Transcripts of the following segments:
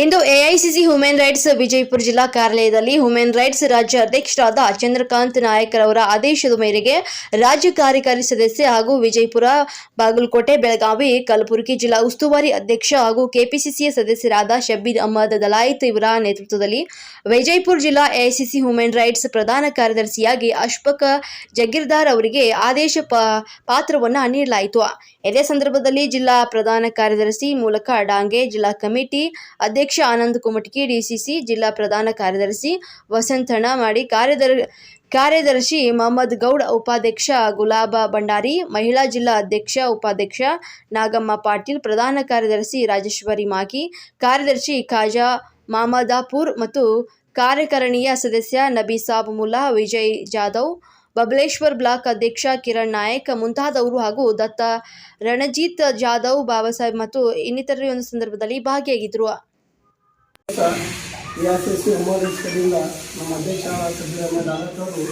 ಇಂದು AICC human rights Vijayapura ಜಿಲ್ಲಾ ಕಾರ್ಯಾಲಯದಲ್ಲಿ human rights ರಾಜ್ಯ ಅಧ್ಯಕ್ಷರಾದ ಚಂದ್ರಕಾಂತ್ ನಾಯಕರವರ ಆದೇಶದ ಮೇರೆಗೆ ರಾಜ್ಯ ಕಾರ್ಯಕಾರಿ ಸದಸ್ಯ ಹಾಗೂ ವಿಜಯಪುರ ಬಾಗಲಕೋಟೆ, ಬೆಳಗಾವಿ, ಕಲಬುರಗಿ ಜಿಲ್ಲಾ ಉಸ್ತುವಾರಿ ಅಧ್ಯಕ್ಷ ಹಾಗೂ ಕೆಪಿಸಿಸಿಯ ಸದಸ್ಯರಾದ ಶಬೀದ್ ಅಹಮದ್ ದಲಾಯಿತ್ ಇವರ ನೇತೃತ್ವದಲ್ಲಿ ವಿಜಯಪುರ ಜಿಲ್ಲಾ ಎಐಸಿಸಿ ಹ್ಯೂಮನ್ ರೈಟ್ಸ್ ಪ್ರಧಾನ ಕಾರ್ಯದರ್ಶಿಯಾಗಿ ಅಶ್ಫಕ್ ಜಗೀರ್ದಾರ್ ಅವರಿಗೆ ಆದೇಶ ಪಾತ್ರವನ್ನು ನೀಡಲಾಯಿತು. ಇದೇ ಸಂದರ್ಭದಲ್ಲಿ ಜಿಲ್ಲಾ ಪ್ರಧಾನ ಕಾರ್ಯದರ್ಶಿ ಮೂಲಕ ಡಾಂಗೆ ಜಿಲ್ಲಾ ಕಮಿಟಿ ಅಧ್ಯಕ್ಷ ಆನಂದ್ ಕುಮಟ್ಕಿ, ಡಿಸಿಸಿ ಜಿಲ್ಲಾ ಪ್ರಧಾನ ಕಾರ್ಯದರ್ಶಿ ವಸಂತಣ್ಣ ಮಾಡಿ. ಕಾರ್ಯದರ್, ಕಾರ್ಯದರ್ಶಿ ಮೊಹಮ್ಮದ್ ಗೌಡ್, ಉಪಾಧ್ಯಕ್ಷ ಗುಲಾಬ ಭಂಡಾರಿ, ಮಹಿಳಾ ಜಿಲ್ಲಾ ಅಧ್ಯಕ್ಷ ಉಪಾಧ್ಯಕ್ಷ ನಾಗಮ್ಮ ಪಾಟೀಲ್, ಪ್ರಧಾನ ಕಾರ್ಯದರ್ಶಿ ರಾಜೇಶ್ವರಿ ಮಾಕಿ ಕಾರ್ಯದರ್ಶಿ ಖಾಜಾ ಮಾಮದಾಪುರ್ ಮತ್ತು ಕಾರ್ಯಕಾರಿಣಿಯ ಸದಸ್ಯ ನಬೀಸಾಬ್ ಮುಲ್ಲಾ, ವಿಜಯ್ ಜಾಧವ್, ಬಬಲೇಶ್ವರ್ ಬ್ಲಾಕ್ ಅಧ್ಯಕ್ಷ ಕಿರಣ್ ನಾಯಕ್, ಮುಂತಾದವರು ಹಾಗೂ ದತ್ತ ರಣಜಿತ್ ಜಾಧವ್, ಬಾಬಾ ಸಾಹೇಬ್ ಮತ್ತು ಇನ್ನಿತರ ಒಂದು ಸಂದರ್ಭದಲ್ಲಿ ಭಾಗಿಯಾಗಿದ್ದರು. ಎ ಕಡೆಯಿಂದ ನಮ್ಮ ಅಧ್ಯಕ್ಷ ಸಿದ್ದರಾಮಯ್ಯ ಅವರು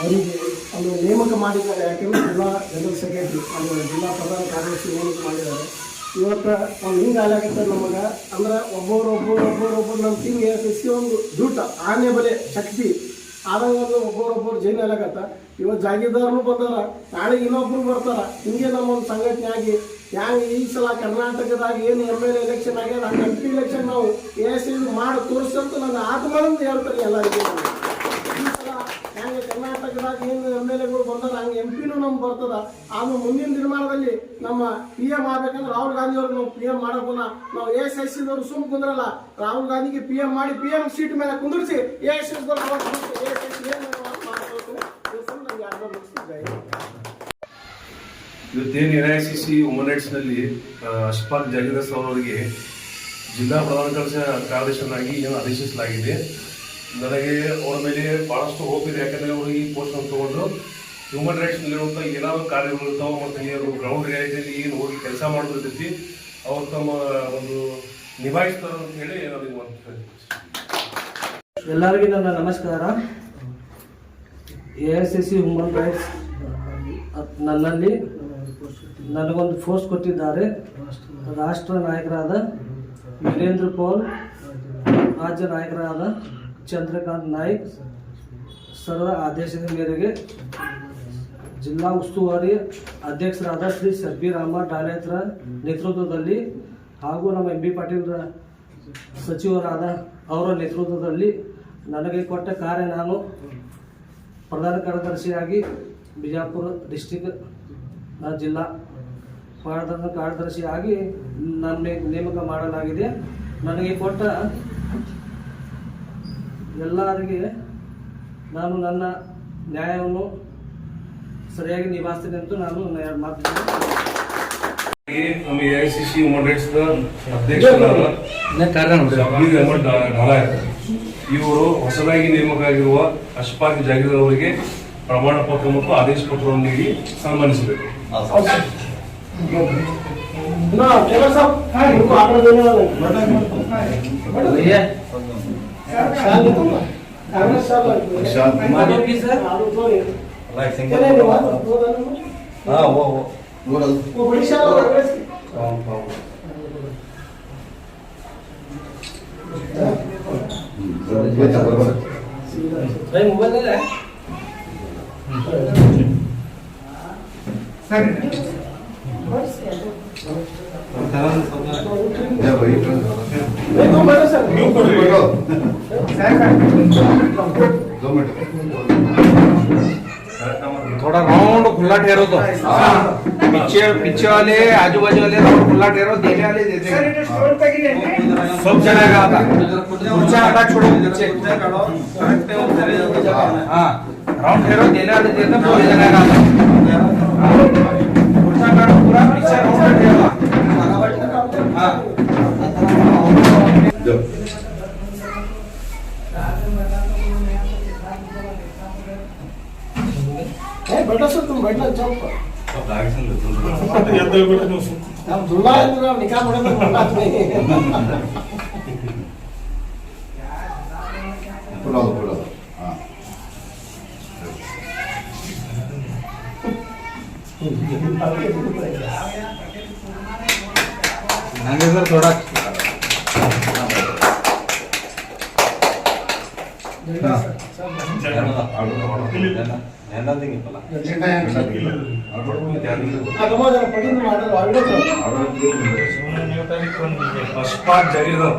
ಅವರಿಗೆ ಒಂದು ನೇಮಕ ಮಾಡಿದ್ದಾರೆ. ಯಾಕೆಂದರೆ ಜಿಲ್ಲಾ ಜನರಲ್ ಸೆಕ್ರೆಟರಿ ಅದು ಜಿಲ್ಲಾ ಪ್ರಧಾನ ಕಾರ್ಯದರ್ಶಿ ನೇಮಕ ಮಾಡಿದ್ದಾರೆ. ಇವತ್ತು ಒಂದು ಹಿಂಗೆ ಹಾಳಾಗುತ್ತೆ ನಮಗೆ. ಅಂದ್ರೆ ಒಬ್ಬರು ನಮ್ಮ ಟೀಮ್ ಎ ಎಸ್ ಸಿ ಒಂದು ದೂಟ ಆನೆ ಬಲೆ, ಶಕ್ತಿ. ಆದಂಗ ಒಬ್ಬರೊಬ್ಬರು ಜೈನ್ ಆಗತ್ತ ಇವತ್ತು ಜಾಗೀರ್ದಾರನು ಬಂದಾರ. ನಾಳೆ ಇನ್ನೊಬ್ರು ಬರ್ತಾರ. ಹಿಂಗೆ ನಮ್ಮ ಒಂದು ಸಂಘಟನೆ ಆಗಿ ಹ್ಯಾಂಗ ಈ ಸಲ ಕರ್ನಾಟಕದಾಗ ಏನು ಎಂ ಎಲ್ ಎಲೆಕ್ಷನ್ ಆಗ್ಯದ, ಹಂಗೆ ಎಂ ಪಿ ಎಲೆಕ್ಷನ್ ನಾವು ಎ ಎಸ್ ಮಾಡಿ ತೋರಿಸಂತ ನನ್ನ ಆತ್ಮನಂತ ಹೇಳ್ತಾರೆ ಎಲ್ಲರಿಗೂ. ಈ ಸಲ ಹ್ಯಾಂಗೆ ಕರ್ನಾಟಕದಾಗ ಏನು ಎಂ ಎಲ್ ಎಗಳು ಬಂದಾರ ಹಂಗೆ ಎಂ ಪಿನೂ ನಮ್ಗೆ ಬರ್ತದ. ಆಮೇಲೆ ಮುಂದಿನ ನಿರ್ಮಾಣದಲ್ಲಿ ನಮ್ಮ ಪಿ ಎಂ ಆಗ್ಬೇಕಂದ್ರೆ ರಾಹುಲ್ ಗಾಂಧಿ ಅವ್ರಿಗೆ ನಾವು ಪಿ ಎಂ ಮಾಡೋಕೋನ ನಾವು ಎ ಎಸ್ ಎಸ್ ಸಿದವರು ಸುಮ್ ಕುಂದ್ರಲ್ಲ, ರಾಹುಲ್ ಗಾಂಧಿಗೆ ಪಿ ಎಂ ಮಾಡಿ ಪಿ ಎಂ ಸೀಟ್ ಮೇಲೆ ಕುಂದಿರಿಸಿ ಎ ಎಸ್ ಎಸ್ ದವ್ರು ಎಸ್ ಎಸ್ ಎಸ್ ಎಸ್ ಏನು ಮಾಡ್ಕೊಳ್ತೀನಿ ನಂಗೆ ಅರ್ಧ ಮುಗಿಸ್ತಿದ್ದೆ ಇವತ್ತೇನು N I C C woman ರೈಟ್ಸ್ನಲ್ಲಿ Ashfaq Jagadish ಅವರವರಿಗೆ ಜಿಲ್ಲಾ ಪ್ರಧಾನ ಕಾರ್ಯದರ್ಶಿ ಕಾರ್ಯದರ್ಶನಾಗಿ ಏನು ಆದೇಶಿಸಲಾಗಿದೆ. ನನಗೆ ಅವರ ಮೇಲೆ ಭಾಳಷ್ಟು ಇದೆ, ಯಾಕಂದರೆ ಅವರು ಈ ಪೋಸ್ಟ್ ಅನ್ನು ತಗೊಂಡು ಹ್ಯೂಮನ್ ರೈಟ್ಸ್ನಲ್ಲಿರುವಂಥ ಏನಾದ್ರು ಕಾರ್ಯಗಳು ಇರ್ತಾವೆ ಮತ್ತು ಏನು ಗ್ರೌಂಡ್ ರಿಯಾಲಿಟಿಯಲ್ಲಿ ಏನು ಹೋಗಿ ಕೆಲಸ ಮಾಡೋದಿರ್ತೈತಿ ಅವ್ರು ತಮ್ಮ, ಒಂದು ನಿಭಾಯಿಸ್ತಾರೆ ಅಂತ ಹೇಳಿ ನನಗೆ ಒಂದು ಎಲ್ಲರಿಗೂ ನನ್ನ ನಮಸ್ಕಾರ. A I S C human rights ನನ್ನಲ್ಲಿ ನನಗೊಂದು ಫೋರ್ಸ್ ಕೊಟ್ಟಿದ್ದಾರೆ. ರಾಷ್ಟ್ರ ನಾಯಕರಾದ ವೀರೇಂದ್ರ ಪೌಲ್, ರಾಜ್ಯ ನಾಯಕರಾದ ಚಂದ್ರಕಾಂತ್ ನಾಯ್ಕ್, ಸರ್ವ ಆದೇಶದ ಮೇರೆಗೆ ಜಿಲ್ಲಾ ಉಸ್ತುವಾರಿ ಅಧ್ಯಕ್ಷರಾದ ಶ್ರೀ ಸರ್ಬಿರಾಮ ಡಾಲೆತ್ರ ನೇತೃತ್ವದಲ್ಲಿ ಹಾಗೂ ನಮ್ಮ ಎಂ ಬಿ ಪಾಟೀಲ್ ಸಚಿವರಾದ ಅವರ ನೇತೃತ್ವದಲ್ಲಿ ನನಗೆ ಕೊಟ್ಟ ಕಾರ್ಯ ನಾನು ಪ್ರಧಾನ ಕಾರ್ಯದರ್ಶಿಯಾಗಿ ಬಿಜಾಪುರ ಡಿಸ್ಟಿಕ್ ಜಿಲ್ಲಾ ಪ್ರಧಾನ ಕಾರ್ಯದರ್ಶಿಯಾಗಿ ನನ್ನ ನೇಮಕ ಮಾಡಲಾಗಿದೆ. ನನಗೆ ಕೊಟ್ಟ ಎಲ್ಲರಿಗೆ ನಾನು ನನ್ನ ನ್ಯಾಯವನ್ನು ಸರಿಯಾಗಿ ನಿಭಾಯಿಸ್ತೇನೆ ಅಂತ ನಾನು ಎರಡು ಮಾತು ನಮ್ಮ A I C C rights ಅಧ್ಯಕ್ಷರಾದ ಇವರು ಹೊಸದಾಗಿ ನೇಮಕ ಆಗಿರುವ ಅಶ್ಫಾಕ್ ಜಾಗೀರ್ ಅವರಿಗೆ ಪ್ರಮಾಣ ಪತ್ರ ಮತ್ತು ಆದೇಶ ಪತ್ರವನ್ನು ನೀಡಿ ಸನ್ಮಾನಿಸಬೇಕು. ना टेलर साहब उनको ऑर्डर देने वाला है। बड़ा भैया। शाल दूँगा कांग्रेस साहब शाल मानो की सर आलू तो लाइक सिंह चले हाँ, दो दो हाँ वो वो। वो वो बड़ी शाल और कांग्रेस की कौन कौन ये तो बराबर भाई मोबाइल ले रहा हम्म। है। सर। थोडा राऊंड खुला ठेरवतो पिच्छे पिच्छेवाले आजूबाजूवाले राऊंड खुला ठेरव देणे आले देते सब चलेगा आता. पुढच्या हातात छोडून हा. राऊंड ठेरव देणे आले देते पुढे जाणार आता. बैठा सर तुम बैठना जाओ हम झूला है तेरा निकाह पड़े तो बोला नहीं बुला दो बुला दो हाँ ಆಲ್ರೆಡಿ ಅಶ್ಫಾಕ್ ಜಗೀರ್ದಾರ್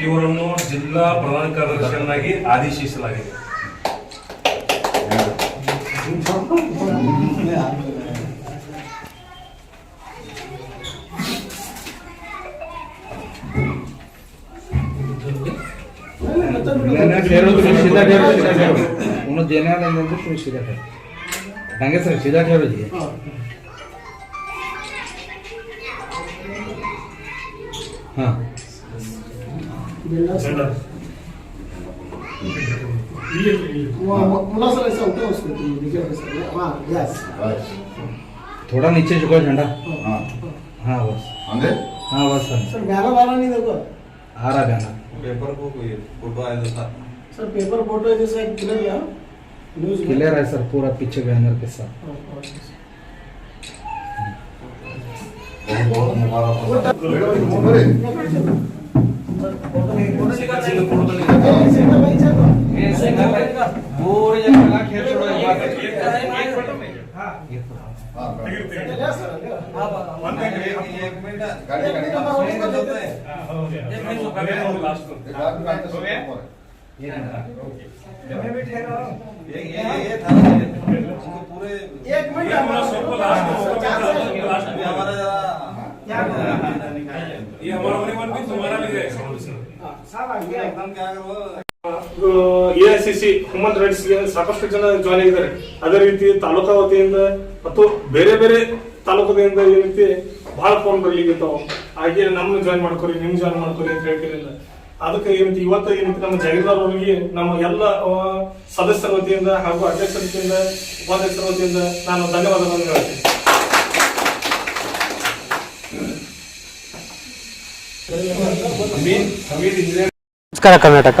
ಇವರನ್ನು ಜಿಲ್ಲಾ ಪ್ರಧಾನ ಕಾರ್ಯದರ್ಶಿಯನ್ನಾಗಿ ಆದೇಶಿಸಲಾಗಿದೆ ऐसा होता है उसको दिखे हाँ यस थोड़ा नीचे झुको झंडा. हाँ. हाँ बस. हाँ बस. सर बैनर वाला नहीं देखो आ रहा गाना पेपर को कोई फ़ोटो आया था? सर पेपर फ़ोटो है जैसे क्लियर गया न्यूज़ क्लियर है सर पूरा पीछे बैनर के साथ। हाँ, हाँ। पूरे जगह खेल छोड़ो एक बार एक मिनट गाड़ी गाड़ी का ये ये ये था उनको पूरे एक मिनट अभी हमारा जरा ये हमारा होने वाला भी तुम्हारा भी जाएगा एकदम क्या करो A I C C human ರೈಟ್ಸ್ಗೆ ಸಾಕಷ್ಟು ಜನ ಜಾಯ್ನ್ ಆಗಿದ್ದಾರೆ. ಅದೇ ರೀತಿ ತಾಲೂಕಾ ವತಿಯಿಂದ ಮತ್ತು ಬೇರೆ ಬೇರೆ ತಾಲೂಕದಿಂದ ಈ ರೀತಿ ಬಹಳ ಫೋನ್ ಬರ್ಲಿಕ್ಕಿರ್ತಾವ ಹಾಗೆ ನಮ್ಮ ಜಾಯ್ನ್ ಮಾಡ್ಕೊರಿ ನಿಮ್ ಜಾಯ್ನ್ ಮಾಡ್ಕೊರಿ ಅಂತ ಹೇಳ್ತಿರಲಿಲ್ಲ. ಅದಕ್ಕೆ ಏನಂತ ಇವತ್ತು ಏನಂತ ನಮ್ಮ ಜಾಗೀರ್ದಾರ್ ಅವರಿಗೆ ನಮ್ಮ ಎಲ್ಲ ಸದಸ್ಯರ ವತಿಯಿಂದ ಹಾಗೂ ಅಧ್ಯಕ್ಷರ ವತಿಯಿಂದ ಉಪಾಧ್ಯಕ್ಷರ ವತಿಯಿಂದ ನಾನು ಧನ್ಯವಾದಗಳನ್ನು ಹೇಳ್ತೀನಿ. ನಮಸ್ಕಾರ ಕರ್ನಾಟಕ.